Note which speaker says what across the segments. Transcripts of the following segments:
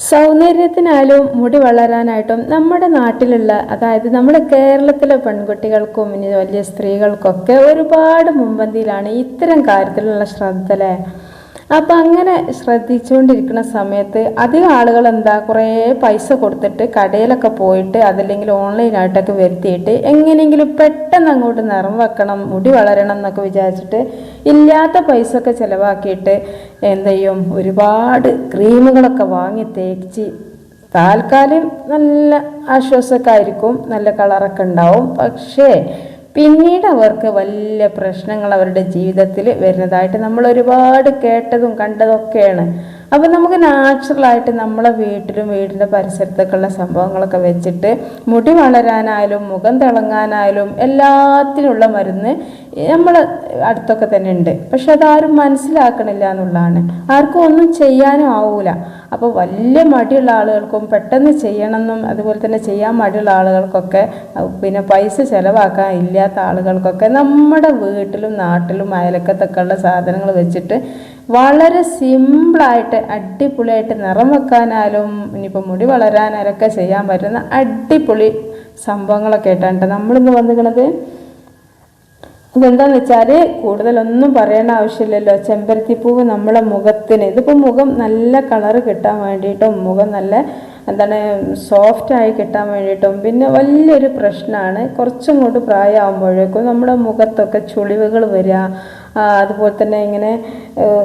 Speaker 1: സൗന്ദര്യത്തിനായാലും മുടി വളരാനായിട്ടും നമ്മുടെ നാട്ടിലുള്ള അതായത് നമ്മുടെ കേരളത്തിലെ പെൺകുട്ടികൾക്കും ഇനി വലിയ സ്ത്രീകൾക്കൊക്കെ ഒരുപാട് മുൻപന്തിയിലാണ് ഇത്തരം കാര്യത്തിലുള്ള ശ്രദ്ധ അല്ലേ? അപ്പം അങ്ങനെ ശ്രദ്ധിച്ചുകൊണ്ടിരിക്കുന്ന സമയത്ത് അധികം ആളുകൾ എന്താ കുറേ പൈസ കൊടുത്തിട്ട് കടയിലൊക്കെ പോയിട്ട് അതല്ലെങ്കിൽ ഓൺലൈനായിട്ടൊക്കെ വരുത്തിയിട്ട് എങ്ങനെയെങ്കിലും പെട്ടെന്ന് അങ്ങോട്ട് നിറം വെക്കണം മുടി വളരണം എന്നൊക്കെ വിചാരിച്ചിട്ട് ഇല്ലാത്ത പൈസ ഒക്കെ ചിലവാക്കിയിട്ട് എന്ത് ചെയ്യും? ഒരുപാട് ക്രീമുകളൊക്കെ വാങ്ങി തേച്ച് താൽക്കാലം നല്ല ആശ്വാസമൊക്കെ ആയിരിക്കും നല്ല കളറൊക്കെ ഉണ്ടാവും. പക്ഷേ പിന്നീട് അവർക്ക് വലിയ പ്രശ്നങ്ങൾ അവരുടെ ജീവിതത്തിൽ വരുന്നതായിട്ട് നമ്മൾ ഒരുപാട് കേട്ടതും കണ്ടതൊക്കെയാണ് അപ്പം നമുക്ക് നാച്ചുറലായിട്ട് നമ്മളെ വീട്ടിലും വീടിന്റെ പരിസരത്തൊക്കെയുള്ള സംഭവങ്ങളൊക്കെ വെച്ചിട്ട് മുടി വളരാനായാലും മുഖം തിളങ്ങാനായാലും എല്ലാത്തിനുള്ള മരുന്ന് നമ്മൾ അടുത്തൊക്കെ തന്നെ ഉണ്ട്. പക്ഷെ അതാരും മനസ്സിലാക്കണില്ല എന്നുള്ളതാണ്. ആർക്കും ഒന്നും ചെയ്യാനും ആവൂല. അപ്പോൾ വലിയ മടിയുള്ള ആളുകൾക്കും പെട്ടെന്ന് ചെയ്യണമെന്നും അതുപോലെ തന്നെ ചെയ്യാൻ മടിയുള്ള ആളുകൾക്കൊക്കെ പിന്നെ പൈസ ചിലവാക്കാൻ ഇല്ലാത്ത ആളുകൾക്കൊക്കെ നമ്മുടെ വീട്ടിലും നാട്ടിലും അയലക്കത്തൊക്കെ ഉള്ള സാധനങ്ങൾ വെച്ചിട്ട് വളരെ സിമ്പിളായിട്ട് അടിപൊളിയായിട്ട് നിറം വെക്കാനാലും ഇനിയിപ്പോൾ മുടി വളരാനാലൊക്കെ ചെയ്യാൻ പറ്റുന്ന അടിപൊളി സംഭവങ്ങളൊക്കെ ആയിട്ടാണ് നമ്മളിന്ന് വന്നിരിക്കണത്. ഇതെന്താന്ന് വെച്ചാൽ കൂടുതലൊന്നും പറയേണ്ട ആവശ്യമില്ലല്ലോ. ചെമ്പരത്തിപ്പൂവ് നമ്മുടെ മുഖത്തിന് ഇതിപ്പോൾ മുഖം നല്ല കളറ് കിട്ടാൻ വേണ്ടിയിട്ടും മുഖം നല്ല എന്താണ് സോഫ്റ്റായി കിട്ടാൻ വേണ്ടിയിട്ടും പിന്നെ വലിയൊരു പ്രശ്നമാണ് കുറച്ചും കൂടി പ്രായമാകുമ്പോഴേക്കും നമ്മുടെ മുഖത്തൊക്കെ ചുളിവുകൾ വരിക അതുപോലെ തന്നെ ഇങ്ങനെ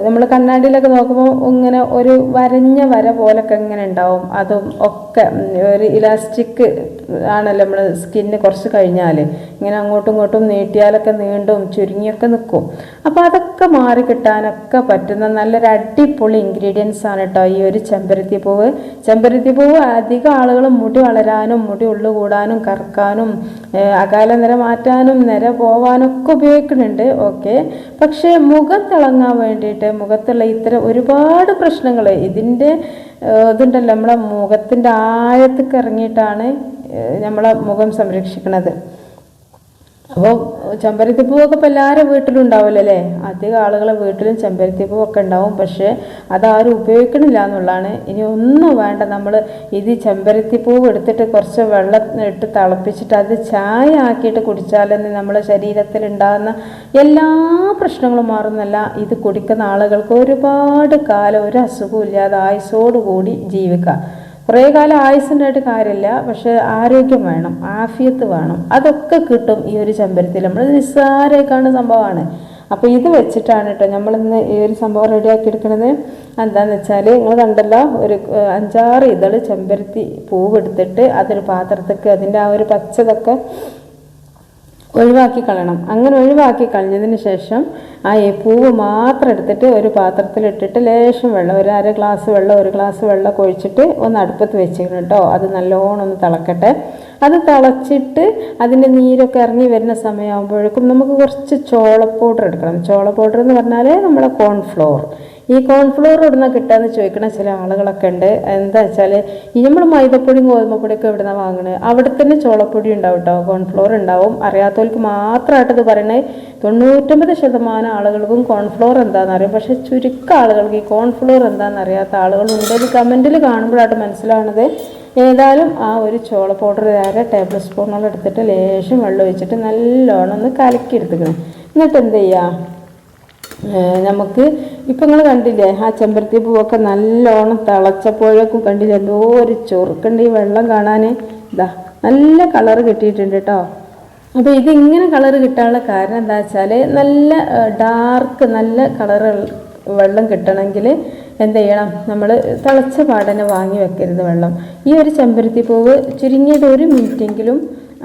Speaker 1: നമ്മൾ കണ്ണാടിയിലൊക്കെ നോക്കുമ്പോൾ ഇങ്ങനെ ഒരു വരഞ്ഞ വര പോലൊക്കെ ഇങ്ങനെ ഉണ്ടാവും. അതും ഒക്കെ ഒരു ഇലാസ്റ്റിക് ആണല്ലോ നമ്മൾ സ്കിന്ന് കുറച്ച് കഴിഞ്ഞാൽ ഇങ്ങനെ അങ്ങോട്ടും ഇങ്ങോട്ടും നീട്ടിയാലൊക്കെ നീണ്ടും ചുരുങ്ങിയൊക്കെ നിൽക്കും അപ്പോൾ അതൊക്കെ മാറി കിട്ടാനൊക്കെ പറ്റുന്ന നല്ലൊരു അടിപൊളി ഇൻഗ്രീഡിയൻസ് ആണ് കേട്ടോ ഈ ഒരു ചെമ്പരത്തി പൂവ്. ചെമ്പരത്തി പൂവ് അധികം ആളുകൾ മുടി വളരാനും മുടി ഉള്ളു കൂടാനും കറക്കാനും അകാല നിര മാറ്റാനും നിര പോവാനും ഒക്കെ ഉപയോഗിക്കുന്നുണ്ട്. ഓക്കെ. പക്ഷേ മുഖം തിളങ്ങാൻ വേണ്ടിയിട്ട് മുഖത്തുള്ള ഇത്തരം ഒരുപാട് പ്രശ്നങ്ങൾ ഇതിന്റെ ഇതുണ്ടല്ലോ നമ്മളെ മുഖത്തിന്റെ ആഴത്തേക്ക് ഇറങ്ങിയിട്ടാണ് നമ്മളെ മുഖം സംരക്ഷിക്കുന്നത് അപ്പോൾ ചെമ്പരത്തിപ്പൂവൊക്കെ ഇപ്പോൾ എല്ലാവരും വീട്ടിലും ഉണ്ടാവില്ല അല്ലേ അധികം ആളുകളെ വീട്ടിലും ചെമ്പരത്തിപ്പൂവൊക്കെ ഉണ്ടാവും. പക്ഷേ അതാരും ഉപയോഗിക്കണില്ല എന്നുള്ളതാണ്. ഇനി ഒന്നും വേണ്ട. നമ്മൾ ഇത് ചെമ്പരത്തിപ്പൂവ് എടുത്തിട്ട് കുറച്ച് വെള്ളം ഇട്ട് തിളപ്പിച്ചിട്ട് അത് ചായ ആക്കിയിട്ട് കുടിച്ചാൽ തന്നെ നമ്മുടെ ശരീരത്തിൽ ഉണ്ടാകുന്ന എല്ലാ പ്രശ്നങ്ങളും മാറുന്നല്ല. ഇത് കുടിക്കുന്ന ആളുകൾക്ക് ഒരുപാട് കാലം ഒരു അസുഖവും ഇല്ലാതെ ആയുസോടു കൂടി ജീവിക്കാം കുറേ കാലം ആയുസ്സിനായിട്ട് കാര്യമില്ല പക്ഷെ ആരോഗ്യം വേണം ആഫിയത്ത് വേണം അതൊക്കെ കിട്ടും ഈ ഒരു ചെമ്പരത്തിൽ നമ്മൾ നിസ്സാരമായി കാണുന്ന സംഭവമാണ്. അപ്പോൾ ഇത് വെച്ചിട്ടാണ് കേട്ടോ നമ്മളിന്ന് ഈ ഒരു സംഭവം റെഡിയാക്കി എടുക്കുന്നത് എന്താണെന്ന് വെച്ചാൽ നിങ്ങൾ കണ്ടല്ലോ ഒരു അഞ്ചാറ് ഇതൾ ചെമ്പരത്തി പൂവ് എടുത്തിട്ട് അതൊരു പാത്രത്തേക്ക് അതിന്റെ ആ ഒരു പച്ചതൊക്കെ ഒഴിവാക്കി കളയണം. അങ്ങനെ ഒഴിവാക്കി കളഞ്ഞതിന് ശേഷം ആ പൂവ് മാത്രം എടുത്തിട്ട് ഒരു പാത്രത്തിലിട്ടിട്ട് ലേശം വെള്ളം ഒരു അര ഗ്ലാസ് വെള്ളം ഒരു ഗ്ലാസ് വെള്ളം ഒഴിച്ചിട്ട് ഒന്ന് അടുപ്പത്ത് വെച്ചിരിക്കണം കേട്ടോ. അത് നല്ലോണം ഒന്ന് തിളക്കട്ടെ. അത് തിളച്ചിട്ട് അതിന്റെ നീരൊക്കെ ഇറങ്ങി വരുന്ന സമയമാകുമ്പോഴേക്കും നമുക്ക് കുറച്ച് ചോള പൗഡർ എടുക്കണം. ചോള പൗഡർ എന്ന് പറഞ്ഞാൽ നമ്മുടെ കോൺഫ്ലോർ ഈ കോൺഫ്ലോർ ഇവിടുന്ന് കിട്ടാന്ന് ചോദിക്കണ ചില ആളുകളൊക്കെ ഉണ്ട്. എന്താ വെച്ചാൽ ഈ നമ്മൾ മൈദപ്പൊടിയും ഗോതമ്പൊടിയൊക്കെ ഇവിടുന്ന് വാങ്ങണത് അവിടെ തന്നെ ചോളപ്പൊടി ഉണ്ടാവും കേട്ടോ കോൺഫ്ലോർ ഉണ്ടാവും. അറിയാത്തവർക്ക് മാത്രമായിട്ട് ഇത് പറയണേ. തൊണ്ണൂറ്റൊമ്പത് ശതമാനം ആളുകൾക്കും കോൺഫ്ലോർ എന്താണെന്ന് അറിയാം. പക്ഷെ ചുരുക്കം ആളുകൾക്ക് ഈ കോൺഫ്ലോർ എന്താണെന്ന് അറിയാത്ത ആളുകളുണ്ട് ഇത് കമന്റിൽ കാണുമ്പോഴായിട്ട് മനസ്സിലാവുന്നത് ഏതായാലും ആ ഒരു ചോള പൗഡർ അര ടേബിൾ സ്പൂണോളം എടുത്തിട്ട് ലേശം വെള്ളം ഒഴിച്ചിട്ട് നല്ലോണം ഒന്ന് കലക്കി എടുത്തുക്കണം എന്നിട്ട് എന്ത് ചെയ്യുക നമുക്ക് ഇപ്പം നിങ്ങൾ കണ്ടില്ലേ ആ ചെമ്പരത്തി പൂവൊക്കെ നല്ലോണം തിളച്ചപ്പോഴേക്കും കണ്ടില്ലേ എന്തോ ഒരു ചൊറുക്കുണ്ട് ഈ വെള്ളം കാണാൻ ഇതാ നല്ല കളറ് കിട്ടിയിട്ടുണ്ട് കേട്ടോ അപ്പോൾ ഇതിങ്ങനെ കളറ് കിട്ടാനുള്ള കാരണം എന്താ വെച്ചാൽ നല്ല ഡാർക്ക് നല്ല കളറ് വെള്ളം കിട്ടണമെങ്കിൽ എന്ത് ചെയ്യണം? നമ്മൾ തിളച്ച പാടനെ വാങ്ങി വെക്കരുത് വെള്ളം. ഈ ഒരു ചെമ്പരത്തി പൂവ് ചുരുങ്ങിയത് ഒരു മിനിറ്റെങ്കിലും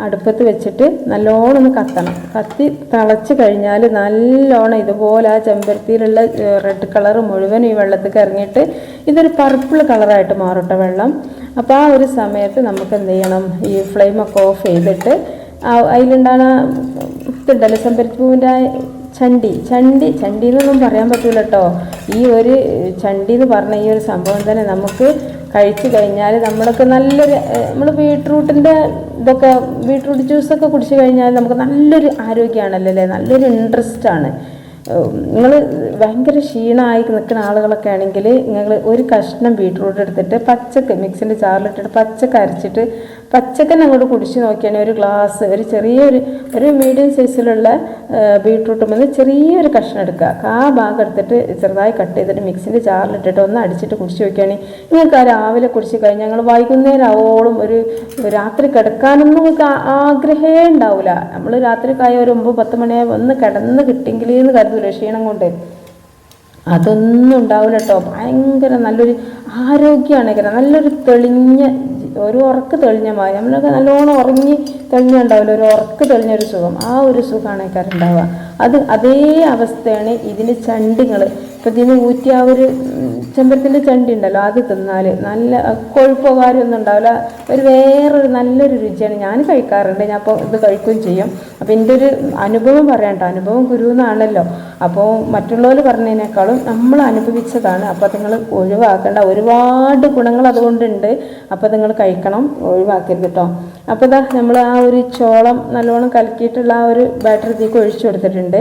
Speaker 1: അടുപ്പത്ത് വെച്ചിട്ട് നല്ലോണം ഒന്ന് കത്തണം. കത്തി തിളച്ച് കഴിഞ്ഞാൽ നല്ലോണം ഇതുപോലെ ആ ചെമ്പരത്തിയിലുള്ള റെഡ് കളർ മുഴുവൻ ഈ വെള്ളത്തിൽ ഇറങ്ങിയിട്ട് ഇതൊരു പർപ്പിൾ കളറായിട്ട് മാറട്ടെ വെള്ളം. അപ്പോൾ ആ ഒരു സമയത്ത് നമുക്ക് എന്ത് ചെയ്യണം? ഈ ഫ്ലെയിമൊക്കെ ഓഫ് ചെയ്തിട്ട് അതിലുണ്ടാകുന്ന ഇതുണ്ടല്ലോ ചെമ്പരത്തിപ്പൂവിന്റെ ആ ചണ്ടി ചണ്ടി ചണ്ടി എന്നൊന്നും പറയാൻ പറ്റൂല കേട്ടോ ഈ ഒരു ചണ്ടി എന്ന് പറഞ്ഞ ഈ ഒരു സംഭവം തന്നെ നമുക്ക് കഴിച്ചു കഴിഞ്ഞാൽ നമ്മളൊക്കെ നല്ലൊരു നമ്മൾ ബീട്രൂട്ടിന്റെ ഇതൊക്കെ ബീട്രൂട്ട് ജ്യൂസൊക്കെ കുടിച്ചു കഴിഞ്ഞാൽ നമുക്ക് നല്ലൊരു ആരോഗ്യമാണല്ലോ അല്ലേ നല്ലൊരു ഇൻട്രസ്റ്റ് ആണ് നിങ്ങൾ ഭയങ്കര ക്ഷീണമായി നിൽക്കുന്ന ആളുകളൊക്കെ ആണെങ്കിൽ നിങ്ങൾ ഒരു കഷ്ണം ബീട്രൂട്ട് എടുത്തിട്ട് പച്ചക്ക് മിക്സിന്റെ ജാറിലിട്ടിട്ട് പച്ചക്ക് അരച്ചിട്ട് പച്ചക്കന്നെ അങ്ങോട്ട് കുടിച്ച് നോക്കിയാണ് ഒരു ഗ്ലാസ് ഒരു ചെറിയൊരു ഒരു മീഡിയം സൈസിലുള്ള ബീട്രൂട്ട് വന്ന് ചെറിയൊരു കഷ്ണം എടുക്കുക. ആ ഭാഗം എടുത്തിട്ട് ചെറുതായി കട്ട് ചെയ്തിട്ട് മിക്സിന്റെ ജാറിലിട്ടിട്ട് ഒന്ന് അടിച്ചിട്ട് കുടിച്ച് നോക്കുകയാണെങ്കിൽ നിങ്ങൾക്ക് ആ രാവിലെ കുടിച്ച് കഴിഞ്ഞാൽ ഞങ്ങൾ വൈകുന്നേരം ആവോളം ഒരു രാത്രി കിടക്കാനൊന്നും നമുക്ക് ആഗ്രഹേ ഉണ്ടാവില്ല നമ്മൾ രാത്രി കായ ഒരു ഒമ്പത് പത്ത് മണിയായി ഒന്ന് കിടന്ന് കിട്ടിയെങ്കിലേ എന്ന് കരുതൂല ക്ഷീണം കൊണ്ട്. അതൊന്നും ഉണ്ടാവില്ല കേട്ടോ ഭയങ്കര നല്ലൊരു ആരോഗ്യമാണ് നല്ലൊരു തെളിഞ്ഞ ഒരു ഉറക്ക് തെളിഞ്ഞ മായ നമ്മളൊക്കെ നല്ലോണം ഉറങ്ങി തെളിഞ്ഞുണ്ടാവില്ല ഒരു ഉറക്ക് തെളിഞ്ഞൊരു സുഖം. ആ ഒരു സുഖമാണ് കരണ്ടാവുക അത് അതേ അവസ്ഥയാണ് ഇതിന് ചണ്ടുകൾ ഇപ്പം ഇതിന് ഊറ്റിയ ആ ഒരു ചെമ്പരത്തിന്റെ ചണ്ടി ഉണ്ടല്ലോ അത് തിന്നാൽ നല്ല കൊഴുപ്പോ കാര്യമൊന്നും ഉണ്ടാവില്ല. ഒരു വേറൊരു നല്ലൊരു രുചിയാണ്. ഞാൻ കഴിക്കാറുണ്ട് ഞാൻ അപ്പോൾ ഇത് കഴിക്കുകയും ചെയ്യും. അപ്പോൾ എന്റെ ഒരു അനുഭവം പറയാണ്ട അനുഭവം ഗുരു എന്നാണല്ലോ. അപ്പോൾ മറ്റുള്ളവർ പറഞ്ഞതിനേക്കാളും നമ്മൾ അനുഭവിച്ചതാണ്. അപ്പോൾ നിങ്ങൾ ഒഴിവാക്കേണ്ട. ഒരുപാട് ഗുണങ്ങൾ അതുകൊണ്ടുണ്ട് അപ്പോൾ നിങ്ങൾ കഴിക്കണം. ഒഴിവാക്കരുത് കേട്ടോ. അപ്പോൾ ഇതാ നമ്മൾ ആ ഒരു ചോളം നല്ലോണം കലക്കിയിട്ടുള്ള ആ ഒരു ബാറ്ററി തീക്ക് ഒഴിച്ചു കൊടുത്തിട്ടുണ്ട്.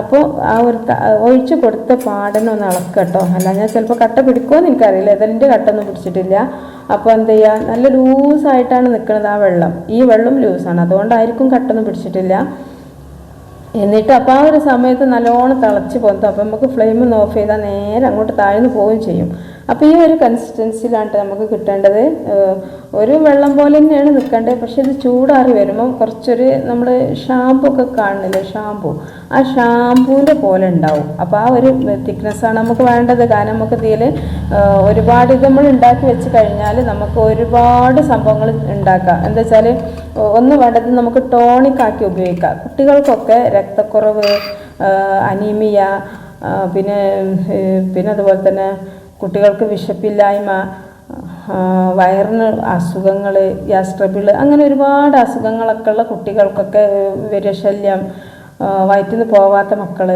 Speaker 1: അപ്പോൾ ആ ഒരു ഒഴിച്ചു കൊടുത്ത പാടനെ ഒന്ന് ഇളക്കുക കേട്ടോ അല്ല ഞാൻ ചിലപ്പോൾ കട്ട പിടിക്കുമോ എനിക്കറിയില്ല. ഇതിന്റെ കട്ടൊന്നും പിടിച്ചിട്ടില്ല. അപ്പോൾ എന്ത് ചെയ്യുക നല്ല ലൂസായിട്ടാണ് നിൽക്കുന്നത് ആ വെള്ളം. ഈ വെള്ളം ലൂസാണ് അതുകൊണ്ടായിരിക്കും കട്ടൊന്നും പിടിച്ചിട്ടില്ല. എന്നിട്ട് അപ്പോൾ ആ ഒരു സമയത്ത് നല്ലോണം തിളച്ച് പോകുന്നു അപ്പോൾ നമുക്ക് ഫ്ലെയിം ഒന്ന് ഓഫ് ചെയ്താൽ നേരെ അങ്ങോട്ട് താഴ്ന്നു പോവുകയും ചെയ്യും. അപ്പോൾ ഈ ഒരു കൺസിസ്റ്റൻസിയിലാണ് നമുക്ക് കിട്ടേണ്ടത്. ഒരു വെള്ളം പോലെ തന്നെയാണ് നിൽക്കേണ്ടത് പക്ഷേ ഇത് ചൂടാറി വരുമ്പം കുറച്ചൊരു നമ്മൾ ഷാമ്പു ഒക്കെ കാണുന്നില്ലേ? ഷാമ്പു ആ ഷാമ്പൂവിന്റെ പോലെ ഉണ്ടാവും. അപ്പോൾ ആ ഒരു തിക്നെസ്സാണ് നമുക്ക് വേണ്ടത്. കാരണം നമുക്ക് ഇതിൽ ഒരുപാട് ഇത് നമ്മൾ ഉണ്ടാക്കി വെച്ച് കഴിഞ്ഞാൽ നമുക്ക് ഒരുപാട് സംഭവങ്ങൾ ഉണ്ടാക്കാം. എന്താ വെച്ചാൽ ഒന്ന് വേണ്ടത് നമുക്ക് ടോണിക് ആക്കി ഉപയോഗിക്കാം. കുട്ടികൾക്കൊക്കെ രക്തക്കുറവ് അനീമിയ പിന്നെ പിന്നെ അതുപോലെ തന്നെ കുട്ടികൾക്ക് വിശപ്പില്ലായ്മ വയറിന് അസുഖങ്ങൾ ഗ്യാസ് ട്രബിൾ അങ്ങനെ ഒരുപാട് അസുഖങ്ങളൊക്കെ ഉള്ള കുട്ടികൾക്കൊക്കെ വിരശല്യം വയറ്റിൽ നിന്ന് പോവാത്ത മക്കൾ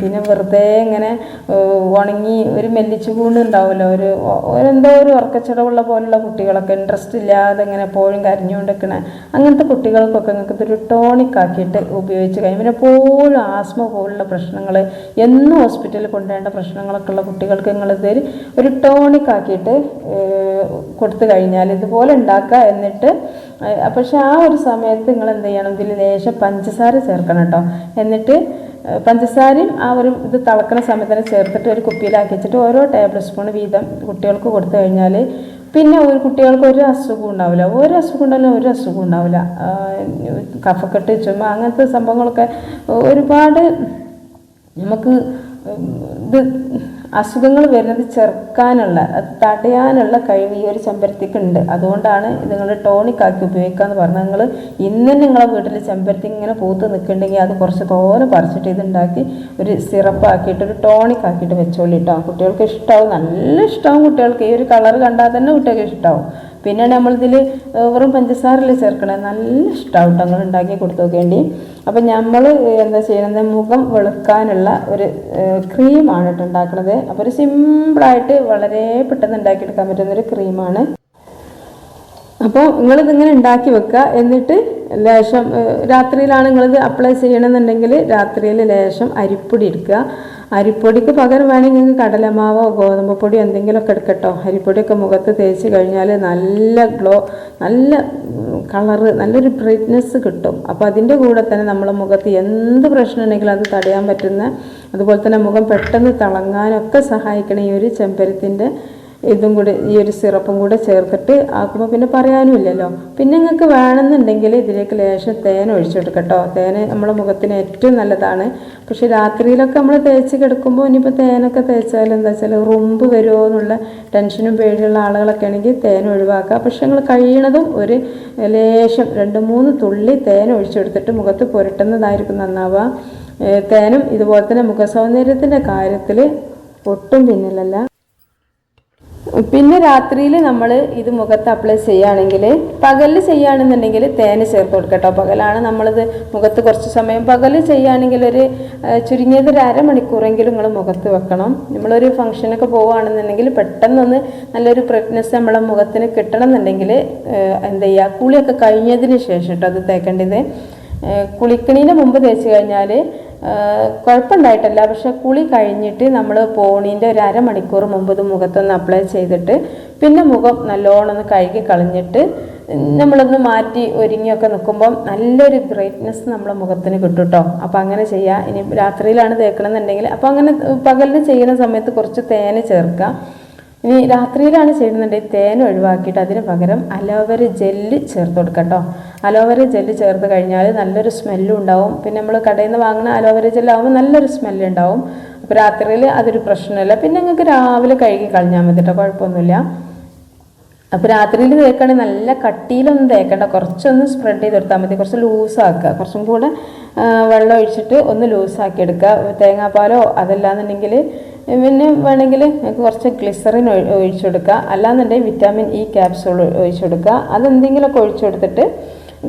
Speaker 1: പിന്നെ വെറുതെ ഇങ്ങനെ ഉണങ്ങി ഒരു മെല്ലിച്ചു കൂണ്ട് ഉണ്ടാവുമല്ലോ. ഒരു എന്തോ ഒരു ഉറക്കച്ചടവുള്ള പോലുള്ള കുട്ടികളൊക്കെ ഇൻട്രസ്റ്റ് ഇല്ലാതെ ഇങ്ങനെ എപ്പോഴും കരഞ്ഞുകൊണ്ടിരിക്കണ അങ്ങനത്തെ കുട്ടികൾക്കൊക്കെ നിങ്ങൾക്ക് ഇതൊരു ടോണിക് ആക്കിയിട്ട് ഉപയോഗിച്ച് കഴിയും പിന്നെ എപ്പോഴും ആസ്മ പോലുള്ള പ്രശ്നങ്ങൾ എന്നും ഹോസ്പിറ്റലിൽ കൊണ്ടുപോകേണ്ട പ്രശ്നങ്ങളൊക്കെ ഉള്ള കുട്ടികൾക്ക് നിങ്ങൾ നിങ്ങളിത് ഒരു ടോണിക് ആക്കിയിട്ട് കൊടുത്തു കഴിഞ്ഞാൽ ഇതുപോലെ ഉണ്ടാക്കുക എന്നിട്ട് പക്ഷെ ആ ഒരു സമയത്ത് നിങ്ങൾ എന്ത് ചെയ്യണം ഇതിൽ ലേശം പഞ്ചസാര ചേർക്കണം കേട്ടോ. എന്നിട്ട് പഞ്ചസാരയും ആ ഒരു ഇത് തിളക്കുന്ന സമയത്ത് തന്നെ ചേർത്തിട്ട് ഒരു കുപ്പിയിലാക്കി വെച്ചിട്ട് ഓരോ ടേബിൾ സ്പൂൺ വീതം കുട്ടികൾക്ക് കൊടുത്തു കഴിഞ്ഞാൽ പിന്നെ ഒരു കുട്ടികൾക്ക് ഒരു അസുഖം ഉണ്ടാവില്ല. ഒരു അസുഖം ഉണ്ടാവില്ല ഒരു അസുഖം ഉണ്ടാവില്ല. കഫക്കെട്ട് ചുമ അങ്ങനത്തെ സംഭവങ്ങളൊക്കെ ഒരുപാട് നമുക്ക് ഇത് അസുഖങ്ങൾ വരുന്നത് ചെറുക്കാനുള്ള തടയാനുള്ള കഴിവ് ഈ ഒരു ചെമ്പരത്തിക്ക് ഉണ്ട് അതുകൊണ്ടാണ് നിങ്ങൾ ടോണിക് ആക്കി ഉപയോഗിക്കാന്ന് പറഞ്ഞാൽ നിങ്ങൾ ഇന്ന് നിങ്ങളെ വീട്ടിൽ ചെമ്പരത്തി ഇങ്ങനെ പൂത്ത് നിൽക്കുന്നുണ്ടെങ്കിൽ അത് കുറച്ച് തോനെ പറിച്ചിട്ട് ഇതുണ്ടാക്കി ഒരു സിറപ്പാക്കിയിട്ട് ഒരു ടോണിക് ആക്കിയിട്ട് വെച്ചോളി കേട്ടോ കുട്ടികൾക്ക് ഇഷ്ടമാവും നല്ല ഇഷ്ടമാവും കുട്ടികൾക്ക്. ഈ ഒരു കളർ കണ്ടാൽ തന്നെ കുട്ടികൾക്ക് ഇഷ്ടമാവും പിന്നെ നമ്മളിതിൽ വെറും പഞ്ചസാരല്ലേ ചേർക്കണേ? നല്ല ഇഷ്ടമാവും കേട്ടോ ഉണ്ടാക്കി കൊടുത്തു നോക്കേണ്ടി അപ്പം നമ്മൾ എന്താ ചെയ്യുന്നത് മുഖം വെളുക്കാനുള്ള ഒരു ക്രീമാണ് കേട്ടോ ഉണ്ടാക്കുന്നത് അപ്പോൾ ഒരു സിമ്പിളായിട്ട് വളരെ പെട്ടെന്ന് ഉണ്ടാക്കിയെടുക്കാൻ പറ്റുന്നൊരു ക്രീമാണ്. അപ്പോൾ നിങ്ങളിത് ഇങ്ങനെ ഉണ്ടാക്കി വെക്കുക. എന്നിട്ട് ലേശം രാത്രിയിലാണ് നിങ്ങളിത് അപ്ലൈ ചെയ്യണമെന്നുണ്ടെങ്കിൽ രാത്രിയിൽ ലേശം അരിപ്പൊടി എടുക്കുക. അരിപ്പൊടിക്ക് പകരം വേണമെങ്കിൽ കടലമാവോ ഗോതമ്പ് പൊടിയോ എന്തെങ്കിലുമൊക്കെ എടുക്കട്ടോ. അരിപ്പൊടിയൊക്കെ മുഖത്ത് തേച്ച് കഴിഞ്ഞാൽ നല്ല ഗ്ലോ നല്ല കളറ് നല്ലൊരു ബ്രൈറ്റ്നെസ് കിട്ടും. അപ്പോൾ അതിന്റെ കൂടെ തന്നെ നമ്മളെ മുഖത്ത് എന്ത് പ്രശ്നം ഉണ്ടെങ്കിലും അത് തടയാൻ പറ്റുന്ന അതുപോലെ തന്നെ മുഖം പെട്ടെന്ന് തിളങ്ങാനൊക്കെ സഹായിക്കണ ഈ ഒരു ചെമ്പരത്തിന്റെ ഇതും കൂടി ഈ ഒരു സിറപ്പും കൂടെ ചേർത്തിട്ട് ആക്കുമ്പോൾ പിന്നെ പറയാനും ഇല്ലല്ലോ പിന്നെ നിങ്ങൾക്ക് വേണമെന്നുണ്ടെങ്കിൽ ഇതിലേക്ക് ലേശം തേൻ ഒഴിച്ചെടുക്കട്ടോ തേൻ നമ്മുടെ മുഖത്തിന് ഏറ്റവും നല്ലതാണ്. പക്ഷെ രാത്രിയിലൊക്കെ നമ്മൾ തേച്ച് കിടക്കുമ്പോൾ ഇനിയിപ്പോൾ തേനൊക്കെ തേച്ചാൽ എന്താ വെച്ചാൽ റുമ്പ് വരുമോ എന്നുള്ള ടെൻഷനും പേടിയുള്ള ആളുകളൊക്കെ ആണെങ്കിൽ തേൻ ഒഴിവാക്കുക പക്ഷെ നിങ്ങൾ കഴിയണതും ഒരു ലേശം രണ്ട് മൂന്ന് തുള്ളി തേൻ ഒഴിച്ചെടുത്തിട്ട് മുഖത്ത് പുരട്ടുന്നതായിരിക്കും നന്നാവുക. തേനും ഇതുപോലെ തന്നെ മുഖസൗന്ദര്യത്തിന്റെ കാര്യത്തിൽ ഒട്ടും പിന്നിലല്ല. പിന്നെ രാത്രിയിൽ നമ്മൾ ഇത് മുഖത്ത് അപ്ലൈ ചെയ്യുകയാണെങ്കിൽ പകലിൽ ചെയ്യുകയാണെന്നുണ്ടെങ്കിൽ തേന് ചേർത്ത് കൊടുക്കട്ടോ. പകലാണ് നമ്മളിത് മുഖത്ത് കുറച്ച് സമയം പകൽ ചെയ്യുകയാണെങ്കിൽ ഒരു ചുരുങ്ങിയത് ഒരു അരമണിക്കൂറെങ്കിലും നിങ്ങൾ മുഖത്ത് വെക്കണം. നമ്മളൊരു ഫംഗ്ഷനൊക്കെ പോവുകയാണെന്നുണ്ടെങ്കിൽ പെട്ടെന്നൊന്ന് നല്ലൊരു ബ്രൈറ്റ്നെസ് നമ്മളെ മുഖത്തിന് കിട്ടണം എന്നുണ്ടെങ്കിൽ എന്താ ചെയ്യുക? കുളിയൊക്കെ കഴിഞ്ഞതിന് ശേഷം കേട്ടോ അത് തേക്കേണ്ടത്. കുളിക്കണീന് മുമ്പ് തേച്ച് കഴിഞ്ഞാൽ കുഴപ്പമുണ്ടായിട്ടല്ല. പക്ഷെ കുളി കഴിഞ്ഞിട്ട് നമ്മൾ പോണീന്റെ ഒരു അരമണിക്കൂർ മുമ്പ് ഇത് മുഖത്തൊന്ന് അപ്ലൈ ചെയ്തിട്ട് പിന്നെ മുഖം നല്ലോണം ഒന്ന് കഴുകി കളഞ്ഞിട്ട് നമ്മളൊന്ന് മാറ്റി ഒരുങ്ങിയൊക്കെ നിൽക്കുമ്പം നല്ലൊരു ബ്രൈറ്റ്നെസ് നമ്മളെ മുഖത്തിന് കിട്ടും കേട്ടോ അപ്പോൾ അങ്ങനെ ചെയ്യുക ഇനി രാത്രിയിലാണ് തേക്കണമെന്നുണ്ടെങ്കിൽ അപ്പോൾ അങ്ങനെ പകലിന് ചെയ്യുന്ന സമയത്ത് കുറച്ച് തേന് ചേർക്കുക. ഇനി രാത്രിയിലാണ് ചെയ്യുന്നുണ്ടെങ്കിൽ തേൻ ഒഴിവാക്കിയിട്ട് അതിന് പകരം അലോവര ജെല്ല് ചേർത്ത് കൊടുക്കുക കേട്ടോ. അലോവര ജെല്ല് ചേർത്ത് കഴിഞ്ഞാൽ നല്ലൊരു സ്മെല്ലും ഉണ്ടാവും. പിന്നെ നമ്മൾ കടയിൽ നിന്ന് വാങ്ങുന്ന അലോവര ജെല്ലാവുമ്പോൾ നല്ലൊരു സ്മെല്ല് ഉണ്ടാവും. അപ്പോൾ രാത്രിയിൽ അതൊരു പ്രശ്നമില്ല. പിന്നെ നിങ്ങൾക്ക് രാവിലെ കഴുകി കളഞ്ഞാൽ മതി കേട്ടോ കുഴപ്പമൊന്നുമില്ല. അപ്പോൾ രാത്രിയിൽ തേക്കുകയാണെങ്കിൽ നല്ല കട്ടിയിലൊന്നും തേക്കണ്ട. കുറച്ചൊന്ന് സ്പ്രെഡ് ചെയ്ത് കൊടുത്താൽ മതി. കുറച്ച് ലൂസാക്കുക. കുറച്ചും കൂടെ വെള്ളം ഒഴിച്ചിട്ട് ഒന്ന് ലൂസാക്കി എടുക്കുക. തേങ്ങാപ്പാലോ അതല്ലാന്നുണ്ടെങ്കിൽ പിന്നെ വേണമെങ്കിൽ കുറച്ച് ഗ്ലിസറിൻ ഒഴിച്ചു കൊടുക്കുക. അല്ലാന്നുണ്ടെങ്കിൽ വിറ്റാമിൻ ഇ ക്യാപ്സൂൾ ഒഴിച്ചു കൊടുക്കുക. അതെന്തെങ്കിലുമൊക്കെ ഒഴിച്ചു കൊടുത്തിട്ട്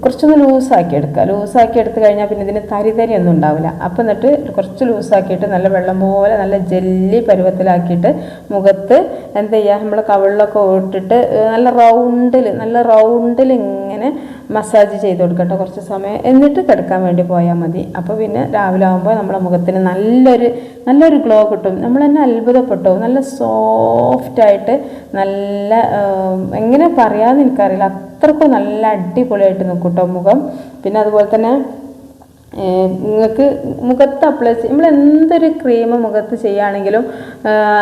Speaker 1: കുറച്ചൊന്ന് ലൂസാക്കി എടുക്കുക. ലൂസാക്കി എടുത്തു കഴിഞ്ഞാൽ പിന്നെ ഇതിന് തരി തരി ഒന്നും ഉണ്ടാവില്ല. അപ്പം എന്നിട്ട് കുറച്ച് ലൂസാക്കിയിട്ട് നല്ല വെള്ളം പോലെ നല്ല ജെല്ലി പരുവത്തിലാക്കിയിട്ട് മുഖത്ത് എന്താ ചെയ്യുക നമ്മൾ കവിളിലൊക്കെ ഇട്ടിട്ട് നല്ല റൗണ്ടിൽ നല്ല റൗണ്ടിൽ ഇങ്ങനെ മസാജ് ചെയ്ത് കൊടുക്കട്ടെ കുറച്ച് സമയം. എന്നിട്ട് കിടക്കാൻ വേണ്ടി പോയാൽ മതി. അപ്പോൾ പിന്നെ രാവിലെ ആകുമ്പോൾ നമ്മുടെ മുഖത്തിന് നല്ലൊരു നല്ലൊരു ഗ്ലോ കിട്ടും. നമ്മൾ തന്നെ അത്ഭുതപ്പെട്ടു. നല്ല സോഫ്റ്റായിട്ട് നല്ല എങ്ങനെ പറയാമെന്ന് എനിക്കറിയില്ല. അത്രക്കും നല്ല അടിപൊളിയായിട്ട് നിൽക്കും കേട്ടോ മുഖം. പിന്നെ അതുപോലെ തന്നെ നിങ്ങൾക്ക് മുഖത്ത് അപ്ലൈ ചെയ്യും നമ്മൾ എന്തൊരു ക്രീം മുഖത്ത് ചെയ്യുകയാണെങ്കിലും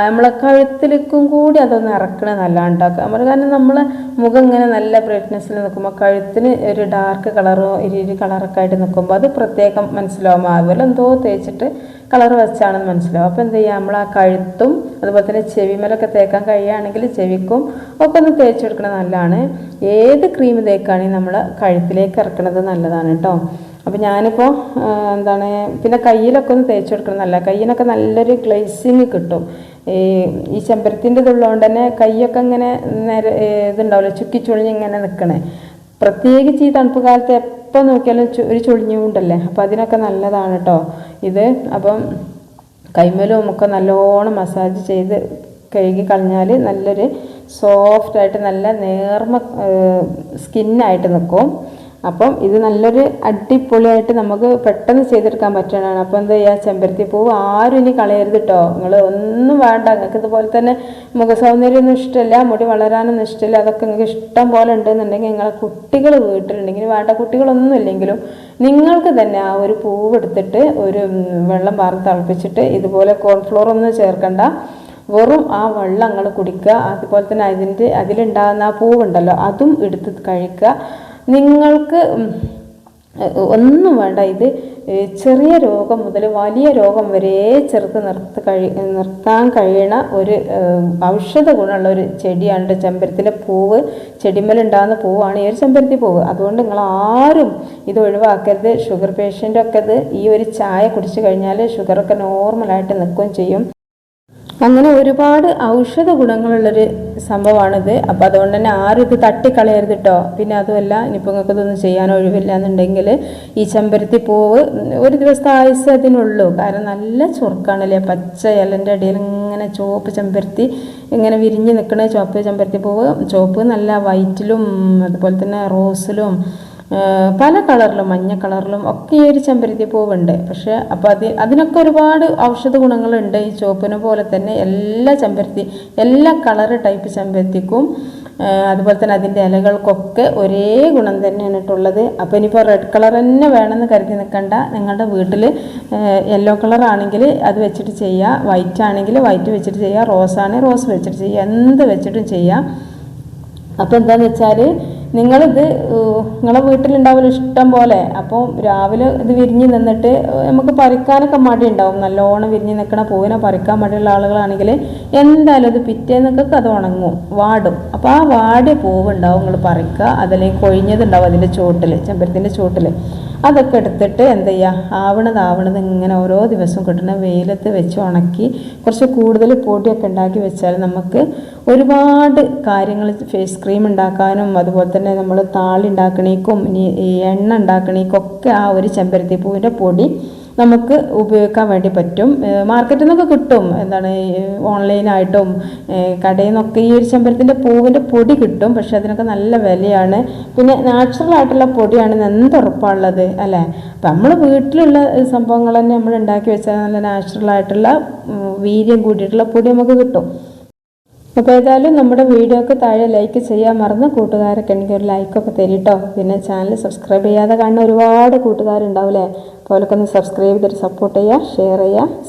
Speaker 1: നമ്മളെ കഴുത്തിലേക്കും കൂടി അതൊന്ന് ഇറക്കണ നല്ലതാണ് ഉണ്ടാക്കുക നമ്മൾ കാരണം നമ്മളെ മുഖം ഇങ്ങനെ നല്ല ബ്രൈറ്റ്നെസ്സിൽ നിൽക്കുമ്പോൾ കഴുത്തിന് ഒരു ഡാർക്ക് കളറോ ഇരു കളറൊക്കെ ആയിട്ട് നിൽക്കുമ്പോൾ അത് പ്രത്യേകം മനസ്സിലാവും. അതുപോലെ എന്തോ തേച്ചിട്ട് കളർ വെച്ചാണെന്ന് മനസ്സിലാവും. അപ്പോൾ എന്ത് ചെയ്യുക നമ്മൾ ആ കഴുത്തും അതുപോലെ തന്നെ ചെവിമലൊക്കെ തേക്കാൻ കഴിയുകയാണെങ്കിൽ ചെവിക്കും ഒക്കെ ഒന്ന് തേച്ചെടുക്കണത് നല്ലതാണ്. ഏത് ക്രീം തേക്കുകയാണെങ്കിൽ നമ്മൾ കഴുത്തിലേക്ക് ഇറക്കണത് നല്ലതാണ് കേട്ടോ. അപ്പോൾ ഞാനിപ്പോൾ എന്താണ് പിന്നെ കയ്യിലൊക്കെ ഒന്ന് തേച്ച് നല്ല കയ്യിനൊക്കെ നല്ലൊരു ഗ്ലേസിങ് കിട്ടും. ഈ ഈ ചെമ്പരത്തിന്റെ ഇതുള്ളതുകൊണ്ട് തന്നെ കൈയൊക്കെ ഇങ്ങനെ നേരെ ഇതുണ്ടാവില്ല ചുക്കി ചുളിഞ്ഞ് ഇങ്ങനെ നിൽക്കണേ പ്രത്യേകിച്ച് ഈ തണുപ്പ് കാലത്ത് എപ്പോൾ നോക്കിയാലും ഒരു ചുളിഞ്ഞുകൊണ്ടല്ലേ അപ്പോൾ അതിനൊക്കെ നല്ലതാണ് കേട്ടോ ഇത് അപ്പം കൈമലും ഒക്കെ നല്ലോണം മസാജ് ചെയ്ത് കഴുകി കളഞ്ഞാൽ നല്ലൊരു സോഫ്റ്റായിട്ട് നല്ല നേർമ സ്കിന്നായിട്ട് നിൽക്കും അപ്പം ഇത് നല്ലൊരു അടിപൊളിയായിട്ട് നമുക്ക് പെട്ടെന്ന് ചെയ്തെടുക്കാൻ പറ്റണതാണ് അപ്പോൾ എന്താ ചെയ്യുക ചെമ്പരത്തി പൂവ് ആരും ഇനി കളയരുത് കേട്ടോ നിങ്ങൾ ഒന്നും വേണ്ട. നിങ്ങൾക്ക് ഇതുപോലെ തന്നെ മുഖസൗന്ദര്യമൊന്നും ഇഷ്ടമില്ല മുടി വളരാനൊന്നും ഇഷ്ടമില്ല അതൊക്കെ നിങ്ങൾക്ക് ഇഷ്ടം പോലെ ഉണ്ടെന്നുണ്ടെങ്കിൽ നിങ്ങളെ കുട്ടികൾ വീട്ടിലുണ്ടെങ്കിൽ വേണ്ട കുട്ടികളൊന്നും ഇല്ലെങ്കിലും നിങ്ങൾക്ക് തന്നെ ആ ഒരു പൂവ് എടുത്തിട്ട് ഒരു വെള്ളം പാർന്ന് തിളപ്പിച്ചിട്ട് ഇതുപോലെ കോൺഫ്ലോർ ഒന്നും ചേർക്കണ്ട. വെറും ആ വെള്ളം നിങ്ങൾ കുടിക്കുക. അതുപോലെ തന്നെ അതിന്റെ അതിലുണ്ടാകുന്ന ആ പൂവുണ്ടല്ലോ അതും എടുത്ത് കഴിക്കുക. നിങ്ങൾക്ക് ഒന്നും വേണ്ട. ഇത് ചെറിയ രോഗം മുതൽ വലിയ രോഗം വരെ ചെറുത്ത് നിർത്ത് കഴി നിർത്താൻ കഴിയണ ഒരു ഔഷധ ഗുണമുള്ള ഒരു ചെടിയാണ് ചെമ്പരത്തിന്റെ പൂവ്. ചെടിമേലുണ്ടാകുന്ന പൂവാണ് ഈ ഒരു ചെമ്പരത്തി പൂവ്. അതുകൊണ്ട് നിങ്ങൾ ആരും ഇത് ഒഴിവാക്കരുത്. ഷുഗർ പേഷ്യന്റൊക്കെ ഇത് ഈ ഒരു ചായ കുടിച്ചു കഴിഞ്ഞാൽ ഷുഗറൊക്കെ നോർമലായിട്ട് നിൽക്കുകയും ചെയ്യും. അങ്ങനെ ഒരുപാട് ഔഷധ ഗുണങ്ങളുള്ളൊരു സംഭവമാണിത്. അപ്പം അതുകൊണ്ട് തന്നെ ആരും ഇത് തട്ടിക്കളയരുത് കേട്ടോ പിന്നെ അതുമല്ല ഇനിയിപ്പോൾ നിങ്ങൾക്ക് ഇതൊന്നും ചെയ്യാൻ ഒഴിവില്ല എന്നുണ്ടെങ്കിൽ ഈ ചെമ്പരത്തി പൂവ് ഒരു ദിവസത്തെ ആയുസ് അതിനുള്ളൂ. കാരണം നല്ല ചുറുക്കാണല്ലേ പച്ച ഇലന്റെ അടിയിൽ ഇങ്ങനെ ചുവപ്പ് ചെമ്പരത്തി ഇങ്ങനെ വിരിഞ്ഞ് നിൽക്കുന്ന ചുവപ്പ് ചെമ്പരത്തി പൂവ്. ചുവപ്പ് നല്ല വൈറ്റിലും അതുപോലെ തന്നെ റോസിലും പല കളറിലും മഞ്ഞ കളറിലും ഒക്കെ ഈ ഒരു ചെമ്പരത്തി പൂവുണ്ട്. പക്ഷേ അപ്പോൾ അത് അതിനൊക്കെ ഒരുപാട് ഔഷധ ഗുണങ്ങളുണ്ട്. ഈ ചുവപ്പിനെ പോലെ തന്നെ എല്ലാ ചെമ്പരത്തി എല്ലാ കളറ് ടൈപ്പ് ചെമ്പരത്തിക്കും അതുപോലെ തന്നെ അതിന്റെ ഇലകൾക്കൊക്കെ ഒരേ ഗുണം തന്നെയാണ് ഇട്ടുള്ളത്. അപ്പോൾ ഇനിയിപ്പോൾ റെഡ് കളർ തന്നെ വേണമെന്ന് കരുതി നിൽക്കണ്ട നിങ്ങളുടെ വീട്ടിൽ യെല്ലോ കളർ ആണെങ്കിൽ അത് വെച്ചിട്ട് ചെയ്യുക വൈറ്റ് ആണെങ്കിൽ വൈറ്റ് വെച്ചിട്ട് ചെയ്യുക റോസ് ആണെങ്കിൽ റോസ് വെച്ചിട്ട് ചെയ്യുക എന്ത് വെച്ചിട്ടും ചെയ്യാം. അപ്പോൾ എന്താണെന്ന് വെച്ചാൽ നിങ്ങളിത് നിങ്ങളെ വീട്ടിലുണ്ടാവില്ല ഇഷ്ടം പോലെ. അപ്പോൾ രാവിലെ ഇത് വിരിഞ്ഞ് നിന്നിട്ട് നമുക്ക് പറിക്കാനൊക്കെ മടി ഉണ്ടാവും നല്ലോണം വിരിഞ്ഞ് നിൽക്കണ പൂവിനെ പറിക്കാൻ മടിയുള്ള ആളുകളാണെങ്കിൽ എന്തായാലും ഇത് പിറ്റേന്നൊക്കെ അത് ഉണങ്ങും വാടും. അപ്പോൾ ആ വാടിയ പൂവ് ഉണ്ടാവും നിങ്ങൾ പറിക്കുക അതല്ലെങ്കിൽ കൊഴിഞ്ഞതുണ്ടാവും അതിന്റെ ചുവട്ടിൽ ചെമ്പരത്തിന്റെ ചുവട്ടിൽ അതൊക്കെ എടുത്തിട്ട് എന്ത് ചെയ്യുക ആവണത് ആവണത് ഇങ്ങനെ ഓരോ ദിവസവും കിട്ടുന്ന വെയിലത്ത് വെച്ച് ഉണക്കി കുറച്ച് കൂടുതൽ പൊടിയൊക്കെ ഉണ്ടാക്കി വെച്ചാൽ നമുക്ക് ഒരുപാട് കാര്യങ്ങൾ ഫേസ് ക്രീം ഉണ്ടാക്കാനും അതുപോലെ തന്നെ നമ്മൾ താളി ഉണ്ടാക്കണേക്കും ഇനി എണ്ണ ഉണ്ടാക്കണേക്കും ഒക്കെ ആ ഒരു ചെമ്പരത്തി പൂവിന്റെ പൊടി നമുക്ക് ഉപയോഗിക്കാൻ വേണ്ടി പറ്റും. മാർക്കറ്റിൽ നിന്നൊക്കെ കിട്ടും. എന്താണ് ഓൺലൈനായിട്ടും കടയിൽ നിന്നൊക്കെ ഈ ഒരു ചെമ്പരത്തിന്റെ പൂവിന്റെ പൊടി കിട്ടും. പക്ഷെ അതിനൊക്കെ നല്ല വിലയാണ്. പിന്നെ നാച്ചുറൽ ആയിട്ടുള്ള പൊടിയാണ് എന്ത് ഉറപ്പാണുള്ളത് അല്ലേ? അപ്പം നമ്മൾ വീട്ടിലുള്ള സംഭവങ്ങൾ തന്നെ നമ്മൾ ഉണ്ടാക്കി വെച്ചാൽ നല്ല നാച്ചുറൽ ആയിട്ടുള്ള വീര്യം കൂടിയിട്ടുള്ള പൊടി നമുക്ക് കിട്ടും. അപ്പോൾ ഏതായാലും നമ്മുടെ വീഡിയോക്ക് താഴെ ലൈക്ക് ചെയ്യാൻ മറന്ന് കൂട്ടുകാരൊക്കെ എനിക്ക് ഒരു ലൈക്കൊക്കെ തരിട്ടോ. പിന്നെ ചാനൽ സബ്സ്ക്രൈബ് ചെയ്യാതെ കാണുന്ന ഒരുപാട് കൂട്ടുകാരുണ്ടാവില്ലേ അപ്പോൾ അവരൊക്കെ ഒന്ന് സബ്സ്ക്രൈബ് ചെയ്തിട്ട് സപ്പോർട്ട് ചെയ്യുക ഷെയർ ചെയ്യുക.